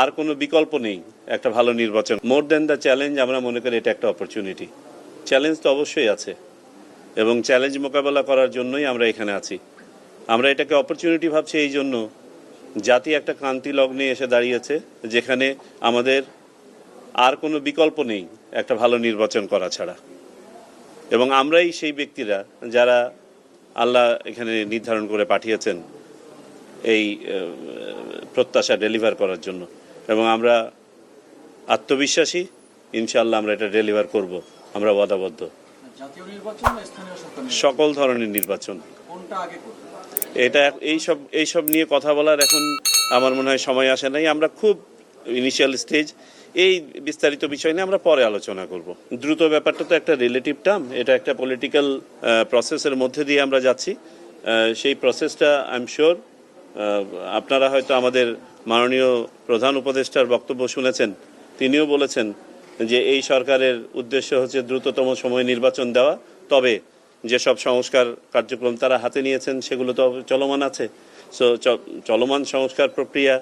আর কোনো বিকল্প নেই, একটা ভালো নির্বাচন। মোর দেন দ্য চ্যালেঞ্জ আমরা মনে করি এটা একটা অপরচুনিটি চ্যালেঞ্জ তো অবশ্যই আছে। এবং চ্যালেঞ্জ মোকাবেলা করার জন্যই আমরা এখানে আছি। আমরা এটাকে অপরচুনিটি ভাবছি এই জন্য। জাতি একটা ক্রান্তি লগ্নে এসে দাঁড়িয়েছে, যেখানে আমাদের আর কোনো বিকল্প নেই, একটা ভালো নির্বাচন করা ছাড়া। এবং আমরাই সেই ব্যক্তিরা যারা আল্লাহ এখানে নির্ধারণ করে পাঠিয়েছেন এই প্রত্যাশা ডেলিভার করার জন্য। এবং আমরা আত্মবিশ্বাসী ইনশাল্লাহ আমরা এটা ডেলিভার করব। আমরা ওয়াদাবদ্ধ। নির্বাচন? সকল ধরনের নির্বাচন। কোনটা আগে করবে এটা এইসব এইসব নিয়ে কথা বলার এখন আমার মনে হয় সময় আসে নাই। আমরা খুব ইনিশিয়াল স্টেজ এই বিস্তারিত বিষয় নিয়ে আমরা পরে আলোচনা করব। দ্রুত ব্যাপারটা তো একটা রিলেটিভ টার্ম এটা একটা পলিটিক্যাল প্রসেসের মধ্যে দিয়ে আমরা যাচ্ছি। সেই প্রসেসটা আই এম শিওর আপনারা হয়তো আমাদের মাননীয় প্রধান উপদেষ্টার বক্তব্য শুনেছেন, তিনিও বলেছেন যে এই সরকারের উদ্দেশ্য হচ্ছে দ্রুততম সময়ে নির্বাচন দেওয়া। তবে যেসব সংস্কার কার্যক্রম তারা হাতে নিয়েছেন, সেগুলো তো চলমান আছে। সো চলমান সংস্কার প্রক্রিয়া,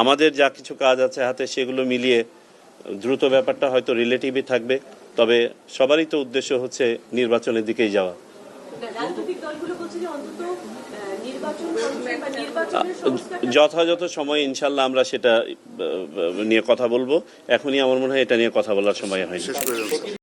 আমাদের যা কিছু কাজ আছে হাতে, সেগুলো মিলিয়ে দ্রুত ব্যাপারটা হয়তো রিলেটিভই থাকবে। তবে সবারই তো উদ্দেশ্য হচ্ছে নির্বাচনের দিকেই যাওয়া। যথাযথ সময় ইনশাল্লাহ আমরা সেটা নিয়ে কথা বলব এখনই আমার মনে হয় এটা নিয়ে কথা বলার সময় হয়নি।